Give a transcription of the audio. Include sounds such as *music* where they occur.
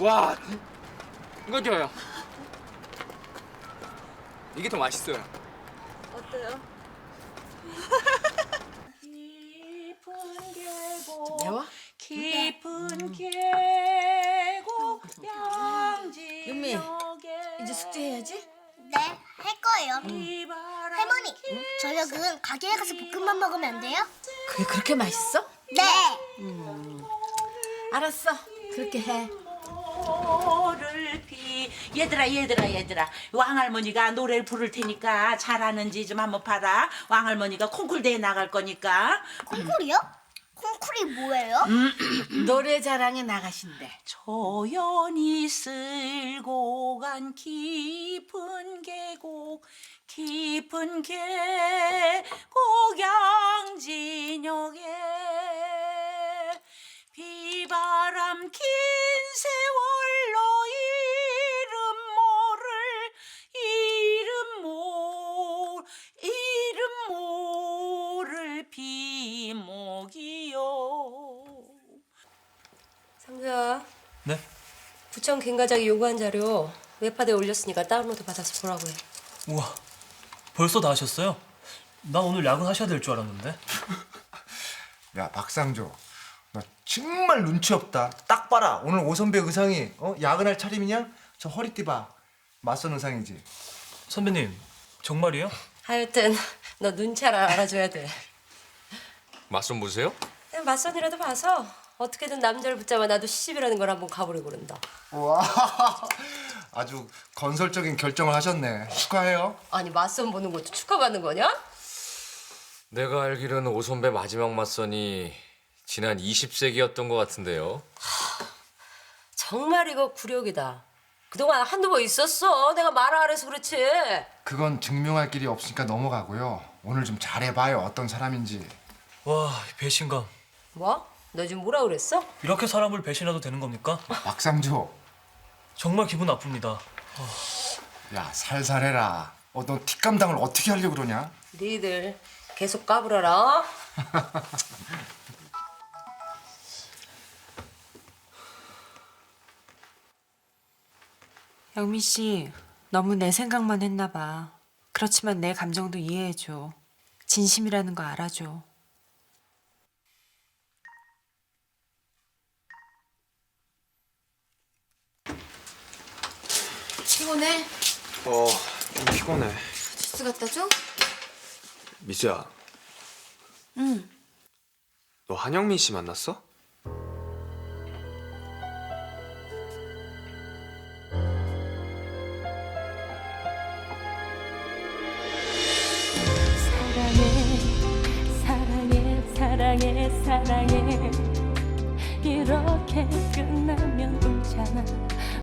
와, 이거 줘요. 이게 더 맛있어요. 어때요? 깊은 계곡 매워? 깊은 계곡 양지 윤미, 이제 숙제해야지? 네, 할 거예요. 할머니, 저녁은 가게에 가서 볶음밥 먹으면 안 돼요? 그게 그렇게 맛있어? 네. 알았어. 그렇게 해. 노를 피 얘들아 얘들아 얘들아 왕할머니가 노래를 부를 테니까 잘하는지 좀 한번 봐라 왕할머니가 콩쿨 대회 나갈 거니까 콩쿨이요? 콩쿨이 뭐예요? *clears throat* 노래 자랑에 나가신대. 조연히 쓸고 간 깊은 계곡 깊은 계곡 양진역에 비바람 긴 상주야, 네? 구청 김과장이 요구한 자료 웹하드에 올렸으니까 다운로드 받아서 보라고 해. 우와, 벌써 다 하셨어요? 나 오늘 야근하셔야 될 줄 알았는데. *laughs* 야 박상조 너 정말 눈치 없다 딱 봐라 오늘 오선배 의상이 어? 야근할 차림이냐? 저 허리띠 봐 맞선 의상이지 선배님, 정말이에요? 하여튼 너 눈치 하나 알아줘야 돼. 맞선 보세요? 그냥 맞선이라도 봐서 어떻게든 남자를 붙잡아 나도 시집이라는 걸 한번 가보려고 그런다. 와 *laughs* 아주 건설적인 결정을 하셨네 축하해요 아니 맞선 보는 것도 축하받는 거냐? 내가 알기로는 오선배 마지막 맞선이 지난 20세기였던 것 같은데요. 정말 이거 굴욕이다. 그동안 한두 번 있었어. 내가 말을 안 해서 그렇지. 그건 증명할 길이 없으니까 넘어가고요 오늘 좀 잘해봐요 어떤 사람인지 와, 이 배신감. 뭐? 너 지금 뭐라 그랬어? 이렇게 사람을 배신해도 되는 겁니까? 박상조 정말 기분 나쁩니다. 야 살살해라 어, 너 뒷감당을 어떻게 하려고 그러냐? 니들 계속 까불어라. *laughs* 영미 씨, 너무 내 생각만 했나 봐. 그렇지만 내 감정도 이해해줘. 진심이라는 거 알아줘. 피곤해? 어, 좀 피곤해. 주스 갖다 줘? 미수야. 응. 너 한영민 씨 만났어? 사랑해 사랑해 사랑해 이렇게 끝나면 울잖아